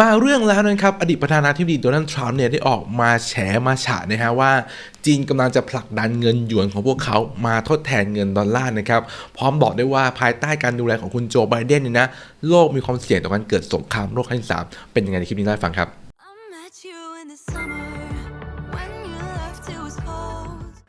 มาเรื่องแล้วนะครับ อดีตประธานาธิบดีโดนัลด์ทรัมป์เนี่ยได้ออกมาแฉมาฉะนะฮะว่า จีนกำลังจะผลักดันเงินหยวนของพวกเขามาทดแทนเงินดอลลาร์นะครับ พร้อมบอกได้ว่าภายใต้การดูแลของคุณโจไบเดนเนี่ยนะ โลกมีความเสี่ยงต่อการเกิดสงครามโลกครั้งที่สามเป็นยังไงในคลิปนี้ได้ฟังครับ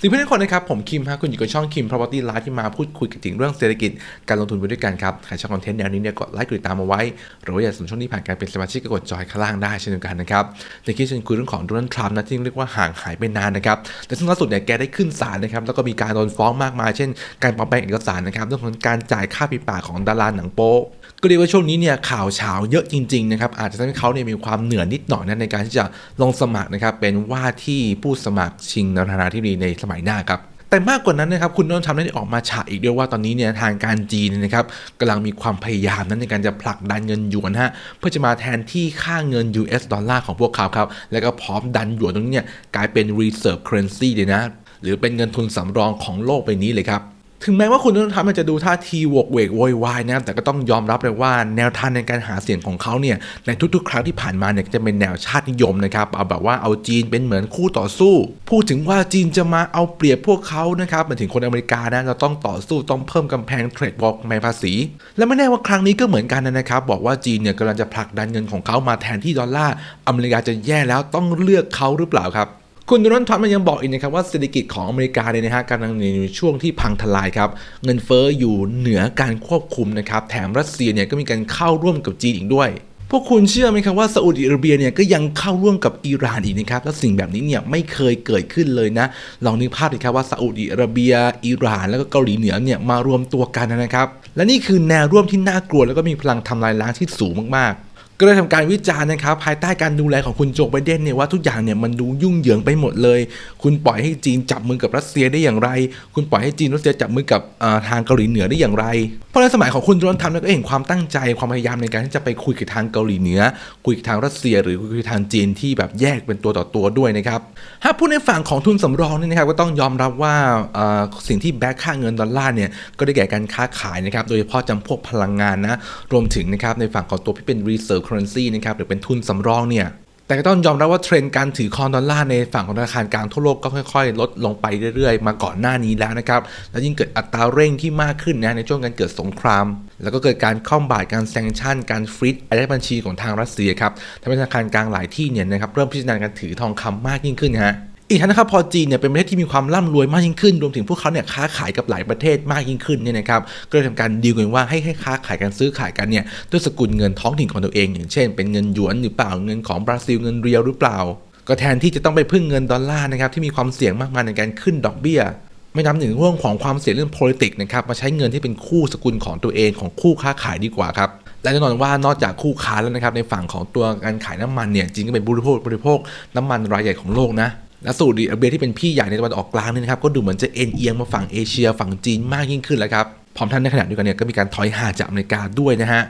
สิ่งเพื่อนทุกคนนะครับ ผมคิมฮะคุณอยู่กับช่องคิม property life ที่มาพูดคุยกันถึงเรื่องเศรษฐกิจการลงทุนไปด้วยกันครับใครชอบคอนเทนต์แนวนี้เนี่ยกดไลค์กดติดตามเอาไว้ หรือว่าอยากสนับสนุนช่องนี้ผ่านการเป็นสมาชิกก็กดจอยข้างล่างได้เช่นเดียวกันนะครับในคลิปฉันคุยเรื่องของโดนัลด์ทรัมป์นะที่เรียกว่าห่างหายไปนานนะครับแต่ซึ่งล่าสุดเนี่ยแกได้ขึ้นศาลนะครับแล้วก็มีการโดนฟ้องมากมาย เช่น การปลอมแปลงเอกสารนะครับเรื่องของการจ่ายค่าปิดปากของดาราหนังโป๊ ก็เรียกว่าช่วงนี้เนี่ยข่าวเช้าเยอะจริงๆนะครับอาจจะทำให้เขาเนี่ยมีความเหนื่อยนิดหน่อยนะในการที่จะลงสมัครนะครับเป็นว่าที่ผู้สมัครชิงประธานาธิบดีในสมัยหน้าครับแต่มากกว่านั้นนะครับคุณโดนัลด์ทรัมป์ได้ออกมาฉะอีกด้วยว่าตอนนี้เนี่ยทางการจีนนยนะครับกำลังมีความพยายามนั้นในการจะผลักดันเงินหยวนฮะเพื่อจะมาแทนที่ค่าเงิน US ดอลลาร์ของพวกเขาครับแล้วก็พร้อมดันหยวนตรงนี้เนี่ยกลายเป็น reserve currency เลยนะหรือเป็นเงินทุนสำรองของโลกใบนี้เลยครับ ถึงแม้ว่าคุณโดนัลด์ทรัมป์จะดูท่าทีโวกเวกโวยวายนะแต่ก็ต้องยอมรับเลยว่าแนวทางในการหาเสียงของเขาเนี่ยในทุกๆ ครั้งที่ผ่านมาเนี่ยจะเป็นแนวชาตินิยมนะครับเอาแบบว่าเอาจีนเป็นเหมือนคู่ต่อสู้ พูดถึงว่าจีนจะมาเอาเปรียบพวกเขานะครับหมาถึงคนอเมริกานะเราต้องต่อสู้ต้องเพิ่มกำแพงเทรดวอลแมภาษี และไม่แน่ว่าครั้งนี้ก็เหมือนกันนะครับ บอกว่าจีนเนี่ยกำลังจะผลักดันเงินของเขามาแทนที่ดอลลาร์อเมริกาจะแย่แล้วต้องเลือกเขาหรือเปล่าครับ คุณโดนัลด์ทรัมป์มันยังบอกอีกนะครับว่าเศรษฐกิจของอเมริกาเนี่ยนะฮะกำลังอยู่ในช่วงที่พังทลายครับ เงินเฟ้ออยู่เหนือการควบคุมนะครับ แถมรัสเซียเนี่ยก็มีการเข้าร่วมกับจีนอีกด้วย พวกคุณเชื่อไหมครับว่าซาอุดิอาระเบียเนี่ยก็ยังเข้าร่วมกับอิหร่านอีกนะครับ แล้วสิ่งแบบนี้เนี่ยไม่เคยเกิดขึ้นเลยนะ ลองนึกภาพดิครับว่าซาอุดิอาระเบีย อิหร่าน แล้วก็เกาหลีเหนือเนี่ยมารวมตัวกันนะครับ และนี่คือแนวร่วมที่น่ากลัวแล้วก็มีพลังทำลายล้างที่สูงมากๆ ก็เลยทำการวิจารณ์นะครับ ภายใต้การดูแลของคุณโจไบเดนเนี่ยว่าทุกอย่างเนี่ยมันดูยุ่งเหยิงไปหมดเลย คุณปล่อยให้จีนจับมือกับรัสเซียได้อย่างไร คุณปล่อยให้จีนรัสเซียจับมือกับทางเกาหลีเหนือได้อย่างไร เพราะในสมัยของคุณโดนทรัมป์เนี่ยก็เห็นความตั้งใจความพยายามในการที่จะไปคุยกับทางเกาหลีเหนือ คุยกับทางรัสเซีย หรือคุยกับทางจีนที่แบบแยกเป็นตัวต่อตัวด้วยนะครับถ้าพูดในฝั่งของทุนสำรองเนี่ยนะครับก็ต้องยอมรับว่าสิ่งที่แบ็คค่าเงินดอลลาร์เนี่ยก็ได้แก่การค้าขายนะครับโดยเฉพาะจำพวกพลังงานนะรวมถึงนะครับในฝั่งของตัวที่เป็น reserve currency นะครับหรือเป็นทุนสำรองเนี่ยแต่ก็ต้องยอมรับว่าเทรนด์การถือคอนดอลลาร์ในฝั่งของธนาคารกลางทั่วโลกก็ค่อยๆ ลดลงไปเรื่อยๆ มาก่อนหน้านี้แล้วนะครับ แล้วยิ่งเกิดอัตราเร่งที่มากขึ้นนะในช่วงการเกิดสงคราม แล้วก็เกิดการข้อมบาดการแซงชั่น การฟรีดอะไรบัญชีของทางรัสเซียครับทำให้ธนาคารกลางหลายที่เนี่ยนะครับเริ่มพิจารณาการถือทองคำมากยิ่งขึ้นฮะ อีกทั้งนะครับพอจีนเนี่ยเป็นประเทศที่มีความร่ำรวยมากยิ่งขึ้น รวมถึงพวกเขาเนี่ยค้าขายกับหลายประเทศมากยิ่งขึ้นเนี่ยนะครับก็เลยทำการดีลกันว่าให้ให้ค้าขายกันซื้อขายกันเนี่ยด้วยสกุลเงินท้องถิ่นของตัวเอง อย่างเช่น เป็นเงินหยวนหรือเปล่าเงินของบราซิลเงินเรียวหรือเปล่า ก็แทนที่จะต้องไปพึ่งเงินดอลลาร์นะครับที่มีความเสี่ยงมากมายในการขึ้นดอกเบี้ยไม่นับถึงเรื่องของความเสี่ยงเรื่อง politics นะครับมาใช้เงินที่เป็นคู่สกุลของตัวเองของคู่ค้าขายดีกว่าครับและแน่นอนว่านอกจากคู่ค้าแล้วนะครับในฝั่งของตัวการขายน้ำมันเนี่ยจีนก็เป็นบริโภคบริโภคน้ำมันรายใหญ่ของโลกนะ และซาอุดิอาระเบียที่เป็นพี่ใหญ่ในตะวันออกกลางนี่นะครับก็ดูเหมือนจะเอ็นเอียงมาฝั่งเอเชีย ฝั่งจีนมากยิ่งขึ้นแล้วครับพร้อมทั้งในขณะเดียวกันเนี่ยก็มีการถอยห่างจากอเมริกาด้วยนะฮะ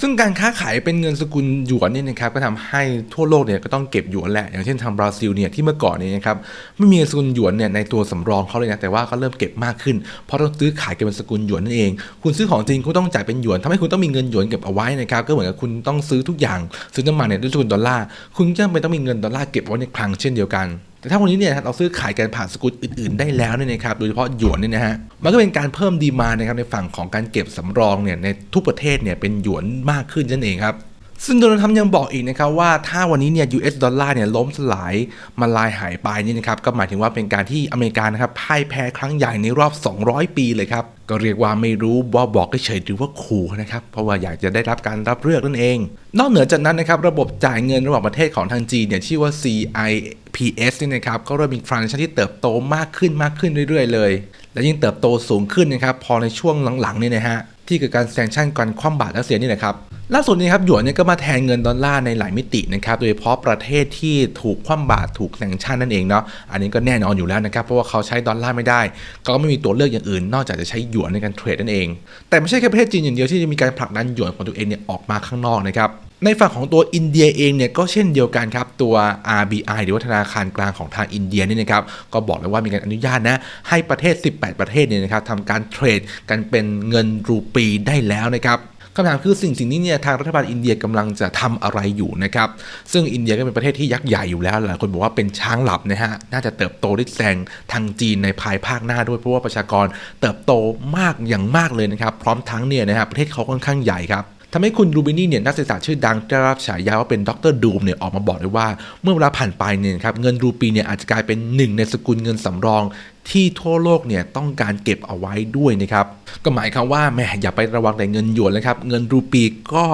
ซึ่งการค้าขายเป็นเงินสกุลหยวนเนี่ยนะครับก็ทำให้ทั่วโลกเนี่ยก็ต้องเก็บหยวนแหละอย่างเช่นทางบราซิลเนี่ยที่เมื่อก่อนเนี่ยนะครับไม่มีสกุลหยวนเนี่ยในตัวสำรองเขาเลยนะแต่ว่าก็เริ่มเก็บมากขึ้น เพราะต้องซื้อขายกันเป็นสกุลหยวนนั่นเอง คุณซื้อของจริงคุณต้องจ่ายเป็นหยวนทำให้คุณต้องมีเงินหยวนเก็บเอาไว้นะครับก็เหมือนกับคุณต้องซื้อทุกอย่างซื้อน้ำมันเนี่ยด้วยสกุลดอลลาร์คุณจำเป็นต้องมีเงินดอลลาร์เก็บไว้ในคลังเช่นเดียวกัน แต่ถ้าวันนี้เนี่ยเราซื้อขายกันผ่านสกุลอื่น ๆ ได้แล้วเนี่ยนะครับโดยเฉพาะหยวนเนี่ยนะฮะมันก็เป็นการเพิ่มดีมานะครับในฝั่งของการเก็บสำรองเนี่ยในทุกประเทศเนี่ยเป็นหยวนมากขึ้นนั่นเองครับซึ่งโดนัลด์ทรัมป์ยังบอกอีกนะครับว่าถ้าวันนี้เนี่ย US ดอลลาร์เนี่ยล้มสลายมันลายหายไปนี่นะครับก็หมายถึงว่าเป็นการที่อเมริกานะครับพ่ายแพ้ครั้งใหญ่ในรอบ 200 ปีเลยครับ ก็เรียกว่าไม่รู้ว่าบอกเฉยหรือว่าขู่นะครับ เพราะว่าอยากจะได้รับการรับเลือกนั่นเอง นอกเหนือจากนั้นนะครับ ระบบจ่ายเงินระหว่างประเทศของทางจีนเนี่ยชื่อว่า CIPS นี่นะครับ ก็เริ่มมีฟรานซ์ที่เติบโตมากขึ้นมากขึ้นเรื่อยๆ เลย และยิ่งเติบโตสูงขึ้นนะครับ พอในช่วงหลังๆนี่นะฮะที่เกิดการแซงชั่นการคว่ำบาตรรัสเซียนี่แหละครับ ล่าสุดนี้ครับหยวนเนี่ยก็มาแทนเงินดอลลาร์ในหลายมิตินะครับโดยเฉพาะประเทศที่ถูกคว่ำบาตรถูกแซงชั่นนั่นเองเนาะอันนี้ก็แน่นอนอยู่แล้วนะครับเพราะว่าเขาใช้ดอลลาร์ไม่ได้ก็ไม่มีตัวเลือกอย่างอื่น นอกจากจะใช้หยวนในการเทรดนั่นเอง แต่ไม่ใช่แค่ประเทศจีนอย่างเดียวที่จะมีการผลักดันหยวนของตัวเองเนี่ยออกมาข้างนอกนะครับในฝั่งของตัวอินเดียเองเนี่ยก็เช่นเดียวกันครับตัว RBI หรือว่าธนาคารกลางของทางอินเดียเนี่ยนะครับก็บอกเลยว่ามีการอนุญาตนะให้ประเทศ 18 ประเทศเนี่ยนะครับทำการเทรดกันเป็นเงินรูปีได้แล้วนะครับำถามคือสิ่งสิ่งนี้เนี่ยทางรัฐบาลอินเดียกำลังจะทำอะไรอยู่นะครับ ซึ่งอินเดียก็เป็นประเทศที่ยักษ์ใหญ่อยู่แล้วหลายคนบอกว่าเป็นช้างหลับนะฮะน่าจะเติบโตได้แซงทางจีนในภายภาคหน้าด้วยเพราะว่าประชากรเติบโตมากอย่างมากเลยนะครับ พร้อมทั้งเนี่ยนะฮะประเทศเขาค่อนข้างใหญ่ครับทำให้คุณรูบินี่เนี่ยนักเศรษฐศาสตร์ชื่อดังได้รับฉายาว่าเป็นดรดูมเนี่ยออกมาบอกเลยว่า เมื่อเวลาผ่านไปเนี่ยครับเงินรูปีเนี่ยอาจจะกลายเป็นหนึ่งในสกุลเงินสำรอง ที่ทั่วโลกเนี่ยต้องการเก็บเอาไว้ด้วยนะครับ ก็หมายความว่าแหม่อย่าไประวังแต่เงินหยวนเลยครับ เงินรูปีก็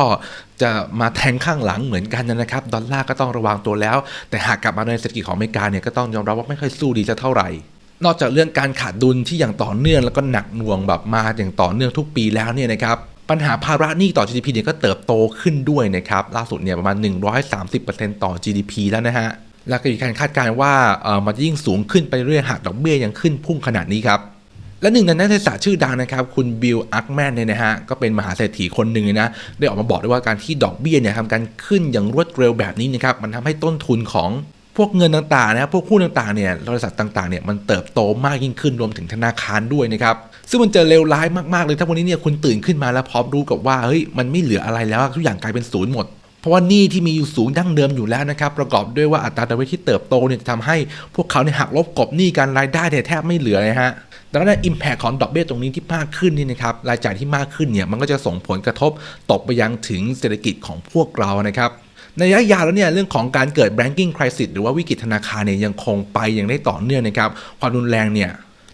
จะมาแทงข้างหลังเหมือนกันนะครับ ดอลลาร์ก็ต้องระวังตัวแล้ว แต่หากกลับมาในเศรษฐกิจของอเมริกาเนี่ยก็ต้องยอมรับว่าไม่ค่อยสู้ดีจะเท่าไหร่นอกจากเรื่องการขาดดุลที่อย่างต่อเนื่องแล้วก็หนักหน่วงแบบมาอย่างต่อเนื่องทุกปีแล้วเนี่ยนะครับปัญหาภาระหนี้ต่อ GDP เนี่ยก็เติบโตขึ้นด้วยนะครับล่าสุดเนี่ยประมาณ 130%ต่อ GDP แล้วนะฮะ แล้วก็มีการคาดการณ์ว่ามันจะยิ่งสูงขึ้นไปเรื่อยหากดอกเบี้ยยังขึ้นพุ่งขนาดนี้ครับและหนึ่งในนักเศรษฐศาสตร์ชื่อดังนะครับ คุณบิลอักแมนเนี่ยนะฮะก็เป็นมหาเศรษฐีคนหนึ่งเลยนะได้ออกมาบอกด้วยว่าการที่ดอกเบี้ยเนี่ยทำการขึ้นอย่างรวดเร็วแบบนี้นะครับมันทำให้ต้นทุนของพวกเงินต่างๆนะครับพวกหุ้นต่างๆเนี่ยบริษัทต่างๆเนี่ยมันเติบโตมากยิ่งขึ้นรวมถึงธนาคารด้วยนะครับซึ่งมันจะเลวร้ายมากๆเลยถ้าวันนี้เนี่ยคุณตื่นขึ้นมาแล้วพร้อมรู้กับว่าเฮ้ยมันไม่เหลืออะไรแล้วทุกอย่างกลายเป็นศูนย์หมด ราะว่าหนี้ที่มีอยู่สูงดั้งเดิมอยู่แล้วนะครับประกอบด้วยว่าอัตราดอกเบี้ยที่เติบโตเนี่ยจะทำให้พวกเขาเนี่ยหักลบกบหนี้กันรายได้เนี่ยแทบไม่เหลือเลยฮะดังนั้นอิมแพคของดอกเบี้ยตรงนี้ที่มากขึ้นนี่นะครับรายจ่ายที่มากขึ้นเนี่ยมันก็จะส่งผลกระทบตกไปยังถึงเศรษฐกิจของพวกเรานะครับในระยะยาวแล้วเนี่ยเรื่องของการเกิด banking crisis หรือว่าวิกฤตธนาคารเนี่ยยังคงไปอย่างได้ต่อเนื่องนะครับความรุนแรงเนี่ย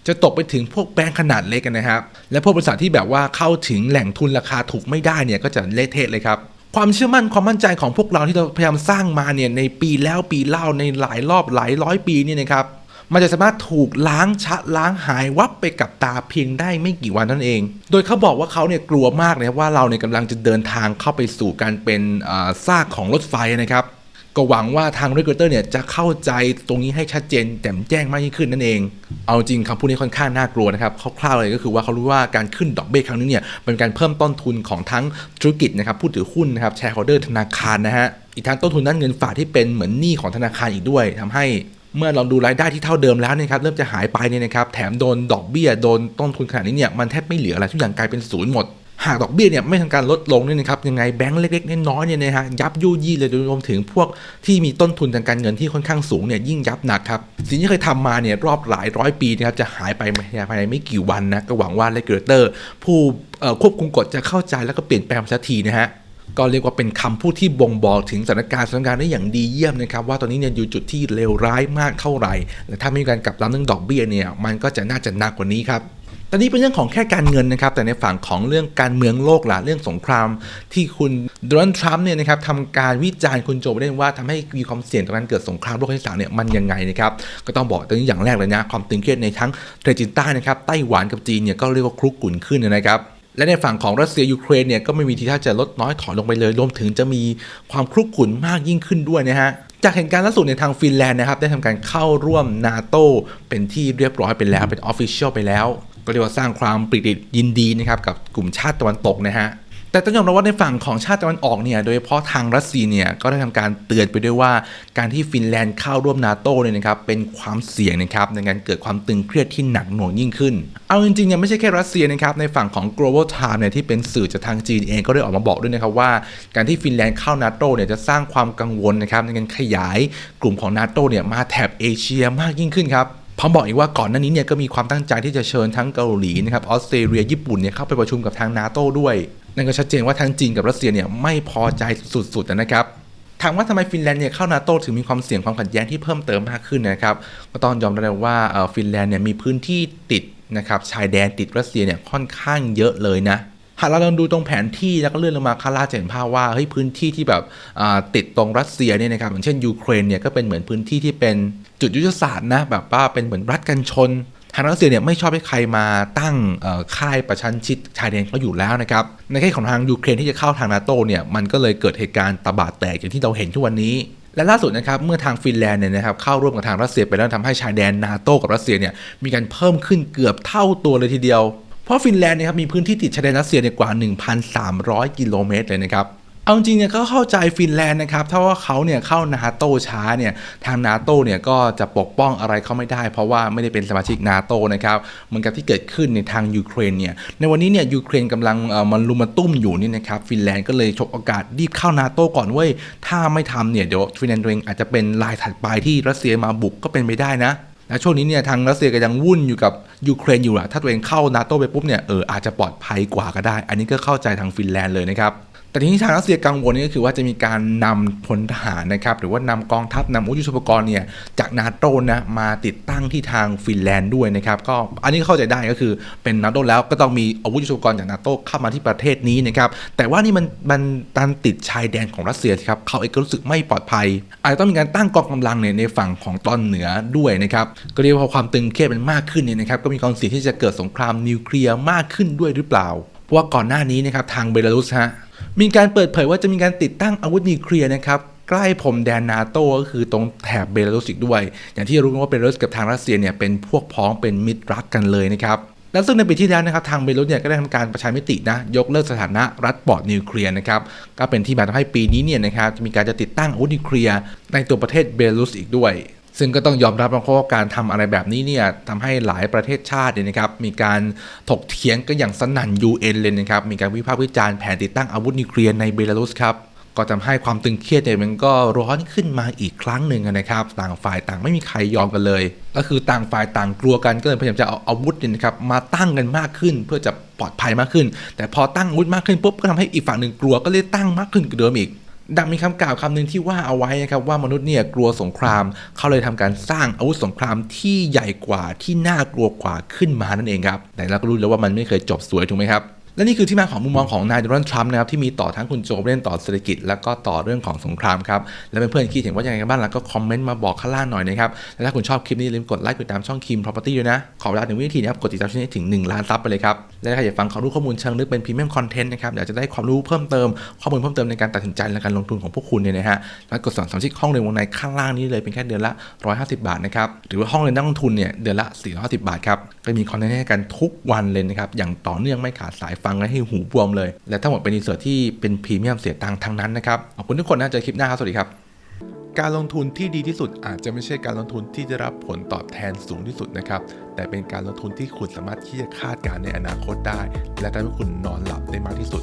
จะตกไปถึงพวกแบงก์ขนาดเล็กกันนะครับ และพวกบริษัทที่แบบว่าเข้าถึงแหล่งทุนราคาถูกไม่ได้เนี่ยก็จะเละเทะเลยครับ ความเชื่อมั่นความมั่นใจของพวกเราที่เราพยายามสร้างมาเนี่ยในปีแล้วปีเล่าในหลายรอบหลายร้อยปีเนี่ยนะครับมันจะสามารถถูกล้างชะล้างหายวับไปกับตาเพียงได้ไม่กี่วันนั่นเอง โดยเขาบอกว่าเขาเนี่ยกลัวมากนะว่าเราเนี่ยกำลังจะเดินทางเข้าไปสู่การเป็นอ่าซากของรถไฟนะครับ ก็หวังว่าทาง regulator เนี่ยจะเข้าใจตรงนี้ให้ชัดเจนแจ่มแจ้งมากยิ่งขึ้นนั่นเอง เอาจริงคำพูดนี้ค่อนข้างน่ากลัวนะครับคร่าวๆเลยก็คือว่าเขารู้ว่าการขึ้นดอกเบี้ยครั้งนี้เนี่ยเป็นการเพิ่มต้นทุนของทั้งธุรกิจนะครับผู้ถือหุ้นนะครับแชร์โฮลเดอร์ธนาคารนะฮะอีกทั้งต้นทุนด้านเงินฝากที่เป็นเหมือนหนี้ของธนาคารอีกด้วยทำให้เมื่อเราดูรายได้ที่เท่าเดิมแล้วเนี่ยครับเริ่มจะหายไปเนี่ยนะครับแถมโดนดอกเบี้ยโดนต้นทุนขนาดนี้เนี่ยมันแทบไม่เหลืออะไรทุกอย่างกลายเป็นศูนย์หมด หากดอกเบี้ยเนี่ยไม่ทำการลดลงเนี่ยนะครับยังไงแบงก์เล็กๆน้อยๆเนี่ยนะฮะยับยุยี่เลยโดยรวมถึงพวกที่มีต้นทุนทางการเงินที่ค่อนข้างสูงเนี่ยยิ่งยับหนักครับสิ่งที่เคยทำมาเนี่ยรอบหลายร้อยปีนะครับจะหายไปภายในไม่กี่วันนะก็หวังว่าเลกูเลเตอร์ผู้ควบคุมกฎจะเข้าใจแล้วก็เปลี่ยนแปลงสักทีนะฮะก็เรียกว่าเป็นคำพูดที่บ่งบอกถึงสถานการณ์สถานการณ์ได้อย่างดีเยี่ยมนะครับ ว่าตอนนี้เนี่ยอยู่จุดที่เลวร้ายมากเท่าไหร่และถ้าไม่มีการกลับรับเรื่องดอกเบี้ยเนี่ยมันก็จะน่าจะหนักกว่านี้ครับ ตอนนี้เป็นเรื่องของแค่การเงินนะครับ แต่ในฝั่งของเรื่องการเมืองโลกล่ะเรื่องสงคราม ที่คุณโดนัลด์ทรัมป์เนี่ยนะครับทำการวิจารณ์คุณโจไบเดนว่าทำให้มีความเสี่ยงต่อการเกิดสงครามโลกครั้งที่สามเนี่ยมันยังไงนะครับก็ต้องบอกตอนนี้อย่างแรกเลยนะความตึงเครียดในทั้งเทะเลจีนใต้นะครับไต้หวันกับจีนเนี่ยก็เรียกว่าคลุกกลุ่นขึ้นนะครับและในฝั่งของรัสเซียยูเครนเนี่ยก็ไม่มีทีท่าจะลดน้อยถอยลงไปเลยรวมถึงจะมีความคลุกกลุ่นมากยิ่งขึ้นด้วยนะฮะจากเหตุการณ์ล่าสุดในทางฟินแลนด์นะครับได้ทำการเข้าร่วมนาโตเป็นที่เรียบร้อยไปแล้วเป็นออฟฟิเชียลไปแล้ว ก็เรียกว่าสร้างความปริดิยินดีนะครับกับกลุ่มชาติตะวันตกนะฮะแต่ต้องยอมรับว่าในฝั่งของชาติตะวันออกเนี่ยโดยเฉพาะทางรัสเซียเนี่ยก็ได้ทำการเตือนไปด้วยว่าการที่ฟินแลนด์เข้าร่วมนาโตเนี่ยนะครับเป็นความเสี่ยงนะครับในการเกิดความตึงเครียดที่หนักหน่วงยิ่งขึ้น เอาจริงๆเนี่ยไม่ใช่แค่รัสเซียนะครับในฝั่งของ global time เนี่ยที่เป็นสื่อจากทางจีนเองก็ได้ออกมาบอกด้วยนะครับว่า การที่ฟินแลนด์เข้านาโตเนี่ยจะสร้างความกังวลนะครับในการขยายกลุ่มของนาโตเนี่ยมาแถบเอเชียมากยิ่งขึ้นครับ พร้อมบอกอีกว่าก่อนหน้านี้เนี่ยก็มีความตั้งใจที่จะเชิญทั้งเกาหลีนะครับออสเตรเลียญี่ปุ่นเนี่ยเข้าไปประชุมกับทางนาโต้ด้วยนั่นก็ชัดเจนว่าทั้งจีนกับรัสเซียเนี่ยไม่พอใจสุดๆนะครับถามว่าทำไมฟินแลนด์เนี่ยเข้านาโต้ถึงมีความเสี่ยงความขัดแย้งที่เพิ่มเติมมากขึ้นนะครับก็ต้องยอมรับว่าเอ่อฟินแลนด์เนี่ยมีพื้นที่ติดนะครับชายแดนติดรัสเซียเนี่ยค่อนข้างเยอะเลยนะ หากเราลองดูตรงแผนที่แล้วก็เลื่อนลงมาข้างล่าจะเห็นภาพว่าเฮ้ยพื้นที่ที่แบบติดตรงรัสเซียเนี่ยนะครับอย่างเช่นยูเครนเนี่ยก็เป็นเหมือนพื้นที่ที่เป็นจุดยุทธศาสตร์นะแบบว่าเป็นเหมือนรัฐกันชนทางรัสเซียเนี่ยไม่ชอบให้ใครมาตั้งค่ายประชันชิดชายแดนเขาอยู่แล้วนะครับ ในแค่ของทางยูเครนที่จะเข้าทางนาโตเนี่ยมันก็เลยเกิดเหตุการณ์ตบาดแตกอย่างที่เราเห็นทุกวันนี้ และล่าสุดนะครับเมื่อทางฟินแลนด์เนี่ยนะครับเข้าร่วมกับทางรัสเซียไปแล้วทำให้ชายแดนนาโตกับรัสเซียเนี่ยมีการเพิ่มขึ้นเกือบเท่าตัวเลยทีเดียว เพราะฟินแลนด์เนะครับมีพื้นที่ติดชายแดนรัสเซียเนี่ยกว่า 1,300 กิโลเมตรเลยนะครับเอาจริงเนี่ยก็เข้าใจฟินแลนด์นะครับ ถ้าว่าเขาเนี่ยเข้านาโตช้าเนี่ยทางนาโตเนี่ยก็จะปกป้องอะไรเขาไม่ได้ เพราะว่าไม่ได้เป็นสมาชิกนาโตนะครับเหมือนกับที่เกิดขึ้นในทางยูเครนเนี่ยในวันนี้เนี่ยยูเครนกำลังมันลุมมาตุ้มอยู่นี่นะครับฟินแลนด์ก็เลยฉกโอกาสรีบเข้านาโตก่อนเว้ยถ้าไม่ทำเนี่ยเดี๋ยวฟินแลนด์เองอาจจะเป็นลายถัดไปที่รัสเซียมาบุกก็เป็นไปได้นะ และช่วงนี้เนี่ยทางรัสเซียก็ยังวุ่นอยู่กับยูเครนอยู่อะถ้าตัวเองเข้านาโตไปปุ๊บเนี่ยเอออาจจะปลอดภัยกว่าก็ได้ อันนี้ก็เข้าใจทางฟินแลนด์เลยนะครับ แต่ทีนี้ทางรัสเซียกังวลนี่ก็คือว่าจะมีการนำพลทหารนะครับหรือว่านำกองทัพนำอาวุธยุทโธปกรณ์เนี่ยจากนาโตนะมาติดตั้งที่ทางฟินแลนด์ด้วยนะครับก็อันนี้เข้าใจได้ก็คือเป็นนาโตแล้วก็ต้องมีอาวุธยุทโธปกรณ์จากนาโตเข้ามาที่ประเทศนี้นะครับแต่ว่านี่มันมันตันติดชายแดนของรัสเซียครับเขาเองก็รู้สึกไม่ปลอดภัย อาจจะต้องมีการตั้งกองกำลังเนี่ยในฝั่งของตอนเหนือด้วยนะครับก็เรียกว่าความตึงเครียดมันมากขึ้นเนี่ยนะครับก็มีความเสี่ยงที่จะเกิดสงครามนิวเคลียร์มากขึ้นด้วยหรือเปล่า เพราะว่าก่อนหน้านี้นะครับทางเบลารุสฮะ มีการเปิดเผยว่าจะมีการติดตั้งอาวุธนิวเคลียร์นะครับใกล้พรมแดนนาโตก็คือตรงแถบเบลารุสอีกด้วย อย่างที่รู้กันว่าเบลารุสกับทางรัสเซียเนี่ยเป็นพวกพ้องเป็นมิตรรักกันเลยนะครับและซึ่งในปีที่แล้วนะครับทางเบลารุสเนี่ยก็ได้ทำการประชามตินะยกเลิกสถานะรัฐปลอดนิวเคลียร์นะครับก็เป็นที่มาทำให้ปีนี้เนี่ยนะครับจะมีการจะติดตั้งอาวุธนิวเคลียร์ในตัวประเทศเบลารุสอีกด้วย ซึ่งก็ต้องยอมรับนะเพราะว่าการทำอะไรแบบนี้เนี่ยทำให้หลายประเทศชาติเนี่ยนะครับ มีการถกเถียงกันอย่างสนั่น UN เลยนะครับ มีการวิพากษ์วิจารณ์แผนติดตั้งอาวุธนิวเคลียร์ในเบลารุสครับก็ทำให้ความตึงเครียดเนี่ยมันก็ร้อนขึ้นมาอีกครั้งหนึ่งนะครับ ต่างฝ่ายต่างไม่มีใครยอมกันเลย ก็คือต่างฝ่ายต่างกลัวกันก็เลยพยายามจะเอาอาวุธเนี่ยนะครับมาตั้งกันมากขึ้น เพื่อจะปลอดภัยมากขึ้น แต่พอตั้งอาวุธมากขึ้นปุ๊บก็ทำให้อีกฝั่งหนึ่งกลัวก็เลยตั้งมากขึ้นกว่าเดิมอีก ดังมีคำกล่าวคำหนึ่งที่ว่าเอาไว้นะครับว่ามนุษย์เนี่ยกลัวสงคราม เขาเลยทำการสร้างอาวุธสงครามที่ใหญ่กว่าที่น่ากลัวกว่าขึ้นมานั่นเองครับแต่เราก็รู้แล้วว่ามันไม่เคยจบสวยถูกไหมครับ และนี่คือที่มาของมุมมองของนายโดนัลด์ทรัมป์นะครับที่มีต่อทั้งคุณโจไบนต่อเศรษฐกิจ แล้วก็ต่อเรื่องของสงครามครับ และเพื่อนๆคิดเห็นว่ายังไงกันบ้างแล้วก็คอมเมนต์มาบอกข้างล่างหน่อยนะครับ และถ้าคุณชอบคลิปนี้อย่าลืมกดไลค์กดติดตามช่องคิม property ด้วยนะ ขอเวลาหนึ่งวินาทีนะครับ กดติดตามช่องนี้ถึง 1 ล้านซับไปเลยครับ และถ้าใครอยากฟังความรู้ข้อมูลเชิงลึกเป็นพรีเมียมคอนเทนต์นะครับอยากจะได้ความรู้เพิ่มเติมข้อมูลเพิ่มเติมในการตัดสินใจและการลงทุนของพวกคุณเนี่ยนะฮะแล้วกดสั่งสมาชิกห้องเรียนวงในข้างล่างนี้เลยเป็นแค่เดือนละ 150 บาทนะครับหรือว่าห้องเรียนนักลงทุนเนี่ยเดือนละ450บาทครับก็มีคอนเทนต์ให้กันทุกวันเลยนะครับอย่างต่อเนื่องไม่ขาดสายฟังและให้หูบวมเลย และทั้งหมดเป็นอินเสิร์ตที่เป็นพรีเมียมเสียตังค์ทั้งนั้นนะครับ ขอบคุณทุกคนนะเจอคลิปหน้าครับ สวัสดีครับ การลงทุนที่ดีที่สุดอาจจะไม่ใช่การลงทุนที่จะรับผลตอบแทนสูงที่สุดนะครับ แต่เป็นการลงทุนที่คุณสามารถที่จะคาดการณ์ในอนาคตได้ และทำให้คุณนอนหลับได้มากที่สุด